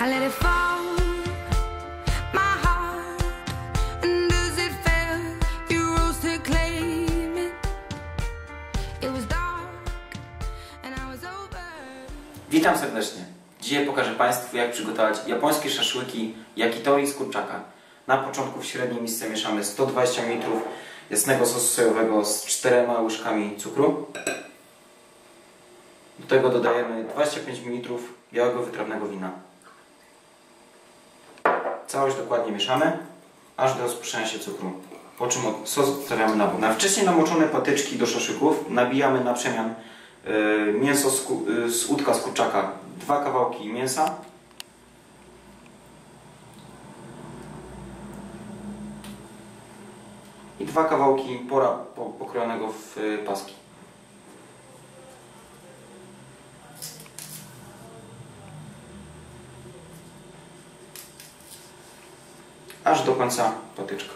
I let it fall. My heart, and it? You rose to claim it. It was dark, and over. Witam serdecznie. Dzisiaj pokażę Państwu jak przygotować japońskie szaszłyki yakitori z kurczaka. Na początku w średniej misce mieszamy 120 ml jasnego sosu sojowego z 4 łyżkami cukru. Do tego dodajemy 25 ml białego wytrawnego wina. Całość dokładnie mieszamy, aż do rozpuszczenia się cukru. Po czym sos odstawiamy na bok. Na wcześniej namoczone patyczki do szaszłyków nabijamy na przemian y, mięso z, y, z udka z kurczaka. Dwa kawałki mięsa. I dwa kawałki pora po, pokrojonego w paski. Aż do końca patyczka.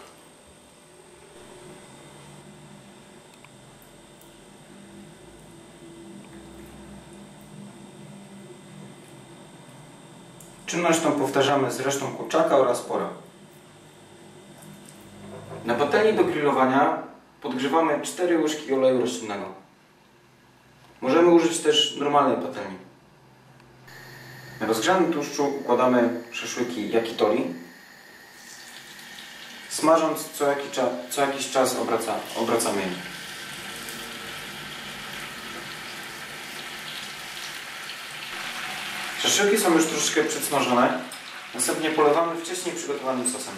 Czynność tą powtarzamy z resztą kurczaka oraz pora. Na patelni do grillowania podgrzewamy 4 łyżki oleju roślinnego. Możemy użyć też normalnej patelni. Na rozgrzanym tłuszczu układamy szaszłyki yakitori. Smażąc co, jaki co jakiś czas obraca, obracamy je. Szaszłyki są już troszeczkę przedsmażone. Następnie polewamy wcześniej przygotowanym sosem.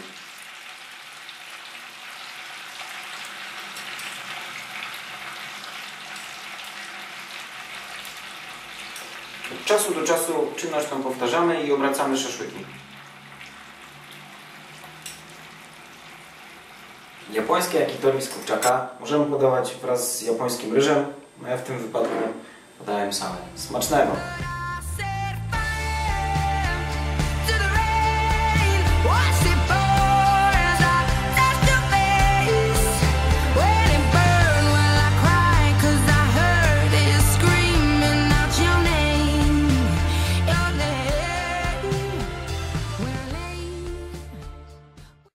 Od czasu do czasu czynność tą powtarzamy i obracamy szaszłyki. Japońskie yakitori z kurczaka możemy podawać wraz z japońskim ryżem. No ja w tym wypadku podałem same. Smacznego!